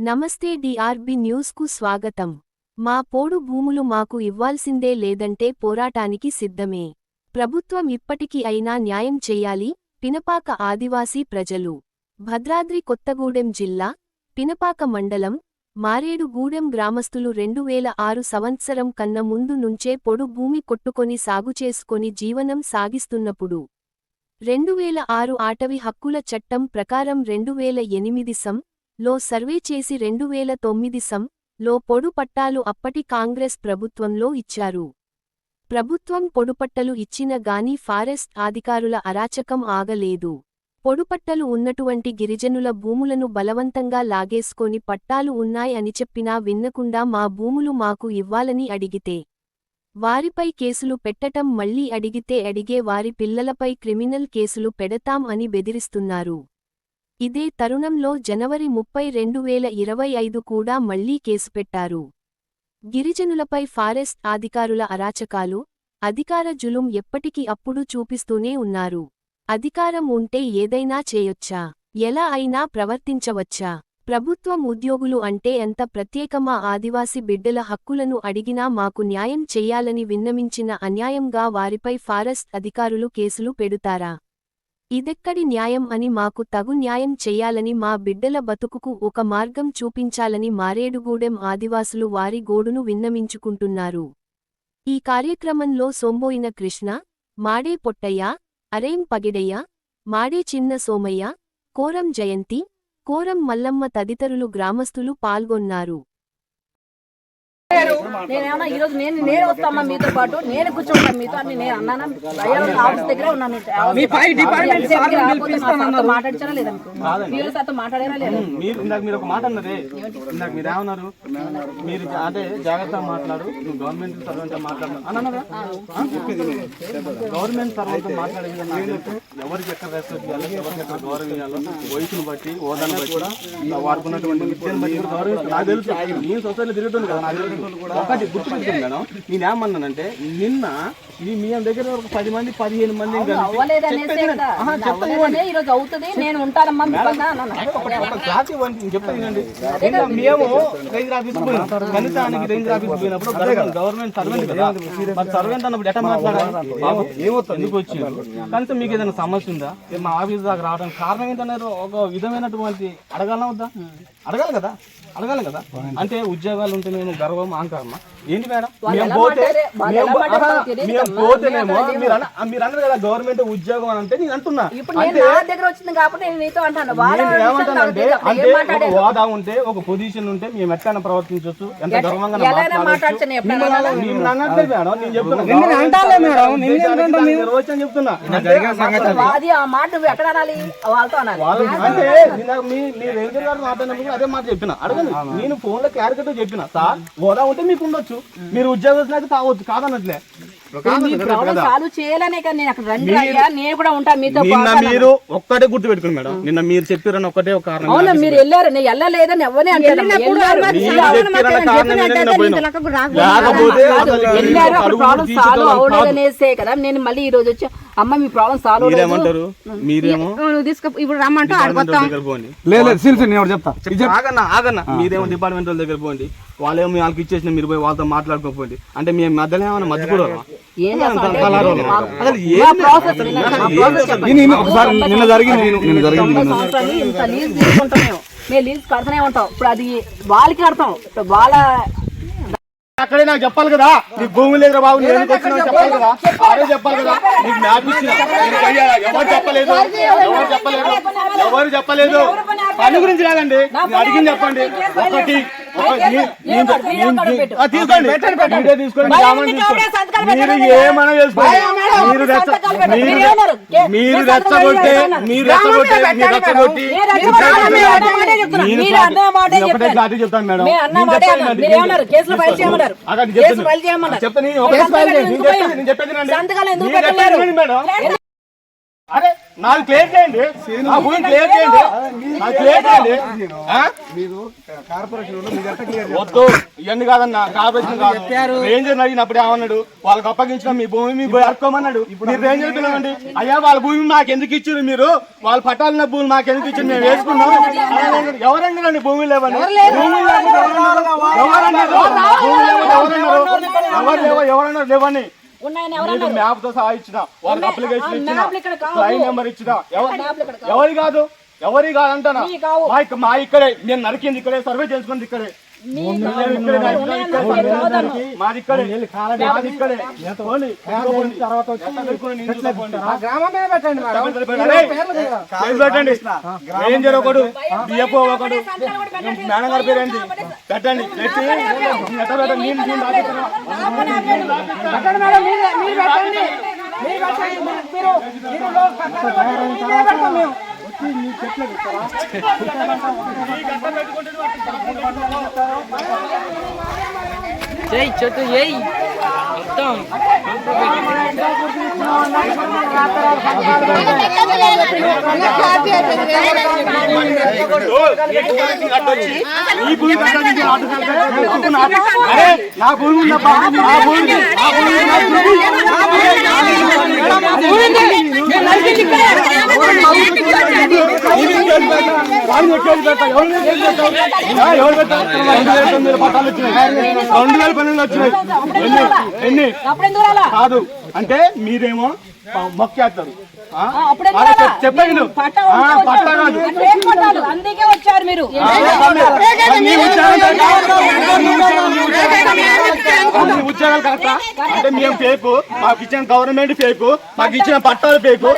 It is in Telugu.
నమస్తే డిఆర్బి న్యూస్కు స్వాగతం. మా పోడు భూములు మాకు ఇవ్వాల్సిందే లేదంటే పోరాటానికి సిద్ధమే. ప్రభుత్వం ఇప్పటికి అయినా న్యాయం చెయ్యాలి పినపాక ఆదివాసీ ప్రజలు. భద్రాద్రి కొత్తగూడెం జిల్లా పినపాక మండలం మారేడుగూడెం గ్రామస్తులు రెండు వేల ఆరు సంవత్సరం కన్న ముందు నుంచే పొడు భూమి కొట్టుకొని సాగు చేసుకొని జీవనం సాగిస్తున్నప్పుడు. రెండు వేల ఆరు ఆటవి హక్కుల చట్టం ప్రకారం రెండు వేల ఎనిమిది సం లో సర్వే చేసి రెండు వేల తొమ్మిది సం లో పొడుపట్టాలు అప్పటి కాంగ్రెస్ ప్రభుత్వంలో ఇచ్చారు. ప్రభుత్వం పొడుపట్టలు ఇచ్చిన గాని ఫారెస్ట్ అధికారుల అరాచకం ఆగలేదు. పొడుపట్టలు ఉన్నటువంటి గిరిజనుల భూములను బలవంతంగా లాగేసుకొని పట్టాలు ఉన్నాయి అని చెప్పినా విన్నకుండా మా భూములు మాకు ఇవ్వాలని అడిగితే. వారిపై కేసులు పెట్టటం మళ్ళీ అడిగితే అడిగే వారి పిల్లలపై క్రిమినల్ కేసులు పెడతాం అని బెదిరిస్తున్నారు. ఇదే తరుణంలో జనవరి ముప్పై రెండు వేల ఇరవై ఐదు కూడా మళ్ళీ కేసు పెట్టారు. గిరిజనులపై ఫారెస్ట్ అధికారుల అరాచకాలు అధికార జులుం ఎప్పటికి అప్పుడు చూపిస్తూనే ఉన్నారు. అధికారం ఉంటే ఏదైనా చేయొచ్చా? ఎలా అయినా ప్రవర్తించవచ్చా? ప్రభుత్వం ఉద్యోగులు అంటే ఎంత ప్రత్యేకమా? ఆదివాసి బిడ్డల హక్కులను అడిగినా మాకు న్యాయం చెయ్యాలని విన్నమించిన అన్యాయంగా వారిపై ఫారెస్ట్ అధికారులు కేసులు పెడుతారా? ఇదెక్కడి న్యాయం అని మాకు తగు న్యాయం చెయ్యాలని మా బిడ్డల బతుకుకు ఒక మార్గం చూపించాలని మారేడుగూడెం ఆదివాసులు వారి గోడును విన్నమించుకుంటున్నారు ఈ కార్యక్రమంలో సోంబోయిన కృష్ణ మాడే పొట్టయ్య అరేం పగిడయ్య మాడే చిన్న సోమయ్య కోరం జయంతి కోరం మల్లమ్మ తదితరులు గ్రామస్తులు పాల్గొన్నారు. నేనేమన్నా ఈ రోజు నేను నేను వస్తామా మీతో పాటు? నేను కూర్చుంటాను మీతో అని నేను అన్నానా? అయ్యా ఆఫీస్ దగ్గర ఉన్నాను మీ పై డిపార్ట్మెంట్ దగ్గర సార్ని రాకపోతే మా సార్తో పిలిపిస్తానన్నారు. మాట్లాడించారా లేదా మీకు? వీళ్ళ సార్తో మాట్లాడారా లేదా? మీరు ఇందాక మీరు ఒక మాట అన్నదే. ఇందాక మీరు ఏమన్నారు మీరు జా- అంటే జాగ్రత్తగా మాట్లాడు. నువ్వు గవర్నమెంట్ సర్వెంట్ మాట్లాడు. అన్నదా గవర్నమెంట్ సర్వెంట్ మాట్లాడే. ఎవరికి ఎక్కడ రెస్పెక్ట్ ఇవ్వాలి ఎవరికి ఎక్కడ గౌరవం ఇవ్వాలో వయసును బట్టి హోదాను బట్టి ఉన్నటువంటి విద్యను బట్టి గౌరవిస్తాను నాకు తెలుసు. నేను సొసైటీలో తిరుగుతుంది కదా. నాకు తెలుసు ఒకటి గుర్తుపెట్టుకుంది మేడం. నేను ఏమన్నానంటే నిన్న ఈ మీ దగ్గర ఒక పది మంది పదిహేను మంది మేము రేంజ్ ఆఫీస్ పోయినాం. రేంజ్ ఆఫీస్ పోయినప్పుడు గవర్నమెంట్ సర్వెంట్ కదా. మరి సర్వెంట్ అన్నప్పుడు ఎట్లా మాట్లాడాలి? బాబు ఎందుకు వచ్చింది? కనీసం మీకు ఏదైనా సమస్య ఉందా? మా ఆఫీస్ దాకా రావడానికి కారణం ఏంటనేది ఒక విధమైనటువంటి అడగాల వద్దా? అడగాలి కదా? అడగాలి కదా? అంటే ఉద్యోగాలు ఉంటే నేను గర్వం అహంకారమా? ఏంటి మేడం? మేము పోతే. పోతేనేమో. మీరు అన్న మీరు అన్నారు కదా గవర్నమెంట్ ఉద్యోగం అని అంటే నేను అంటున్నా. ఇప్పుడు నేను నా దగ్గర వచ్చింది కాబట్టి నేను నీతో అంటాను. ఏమంటానంటే అంటే ఒక? హోదా ఉంటే ఒక పొజిషన్ ఉంటే మేము ఎట్లైనా ప్రవర్తించవచ్చు ఎంత గర్వంగా చెప్తున్నా. అది. ఆ మాట నువ్వు ఎక్కడ అనాలి? వాళ్ళతో అనాలి. వాళ్ళు అంటే మీ రేంజర్ గారు మాట్లాడినప్పుడు అదే మాట చెప్పిన. అడగండి. నేను ఫోన్లో క్లారిటీ చెప్పిన. సార్ హోదా ఉంటే మీకు ఉండొచ్చు. మీరు ఉద్యోగస్తులు అయితే కావచ్చు కాదన్నట్లే మీ ప్రాబ్లం సాల్వ్ చేయాలనే కదా నేను అక్కడ రండి అయ్యా నేను కూడా ఉంటాను మీతో నిన్న పాటు మీరు ఒక్కటే గుర్తు పెట్టుకుని మేడం. నిన్న మీరు చెప్పారని ఒక్కటే ఒక కారణం అవును మీరు వెళ్ళారు? నేను వెళ్ళలేదని ఎవరిని వెళ్ళారు. Problem solve. అవ్వలేదనేసే కదా. నేను మళ్ళీ ఈ రోజు వచ్చి. అమ్మ మీ ప్రాబ్లం సాల్వ్ మీరేమంటారు? మీరేమో? నువ్వు తీసుకు ఇప్పుడు రమ్మంటూ డిపార్ట్మెంట్ వాళ్ళ దగ్గర పోండి. లేదు సిల్సి నేను చెప్తా? ఆగన్నా ఆగన్నా. మీరేమో డిపార్ట్మెంట్ వాళ్ళ దగ్గర పోండి. వాళ్ళేమో వాళ్ళకి ఇచ్చేసిన మీరు పోయి వాళ్ళతో మాట్లాడుకోపోండి అంటే మేము మధ్యలో ఏమైనా మధ్యకూడ ఒకసారి నిన్న జరిగింది నేను నిన్న జరిగింది ఇంత లీజ్ తీసుకుంటాం మేము. మేము లీజ్ కడతనే ఉంటాం. ఇప్పుడు అది వాళ్ళకి కడతాం. వాళ్ళ అక్కడే నాకు చెప్పాలి కదా. నీ భూమి లేదు బాబు నేను ఎందుకు వచ్చినా చెప్పాలి కదా. అదే చెప్పాలి కదా. నీకు మ్యాప్ ఇచ్చిన. అయ్యా, ఎవరు చెప్పలేదు? ఎవరు చెప్పలేదు? ఎవరు చెప్పలేదు? పని గురించి కాదండి అడిగింది చెప్పండి. ఒకటి తీసుకోండి. తీసుకోండి. మీరు చేసుకోండి. రెచ్చగొట్టే మీరు రెచ్చగొట్టే మీరు రెచ్చగొట్టి నేను ఒకటే- ఒకటే క్లారిటీ చెప్తాను. మేడం చెప్పేది- మేడం. అరే నాకు క్లియర్ చేయండి. నా క్లియర్ చేయండి. నాకు క్లియర్ చేయండి? మీరు కార్పొరేషన్ వాళ్ళు మీరు ఎట్లా క్లియర్ వద్దు. ఇవన్నీ కాదన్న. కార్పొరేషన్ కాదు. రేంజర్ అడిగినప్పుడు ఏమన్నాడు? వాళ్ళకి అప్పగించిన మీ భూమి మీ భూమి అడుకోమన్నాడు మీరు రేంజర్ పిలవండి. అయ్యా వాళ్ళ భూమి మాకు ఎందుకు ఇచ్చారు మీరు? వాళ్ళ పట్టాలన్న భూమి మాకు ఎందుకు ఇచ్చారు? మేము వేసుకున్నాం. ఎవరన్నారండి భూమి లేవని. భూమి ఎవరన్నారు? ఎవరన్నారు భూమి ఎవరన్నారు ఎవరన్నారు లేవని? మ్యాప్తో సహా ఇచ్చిన. వాళ్ళకి అప్లికేషన్ ఇచ్చిన. నెంబర్ ఇచ్చిన. ఎవరి కాదు ఎవరి కాదు? అంటానా మీ ఇక్కడే. నేను నరికింది ఇక్కడే. సర్వే చేసుకుంది ఇక్కడే. పెట్టండి అరే, కేసు పెట్టండి. రేంజర్ ఒకడు డిఎఫ్ఓ ఒకడు. మేడం గారి పేరు ఏంటి పెట్టండి. పెట్టి. మేడం మీరు మీరు పెట్టండి మీరు పెట్టండి మీరు మీరు మీరు లోపు పెట్టండి. మీరే పెడతాం మేము. వచ్చి మీ చెట్లు ఇస్తారా చెయ్యి చెట్టు చెయ్యి మొత్తం. ఈ భూమి నా భూమి నా భూమి ఎవరు రెండు వేల పట్టాలు వచ్చినాయి రెండు వేల పన్నెండు వచ్చినాయి ఎన్ని ఎన్ని కాదు అంటే మీరేమో మొక్కేస్తారు చెప్పండి పట్ట పట్టాలు అందుకే వచ్చారు మీరు నీ ఉద్యోగాలు కరెక్టా? అంటే మేము ఫేకు మాకు ఇచ్చిన గవర్నమెంట్ ఫేకు మాకు ఇచ్చిన పట్టాలు ఫేకు.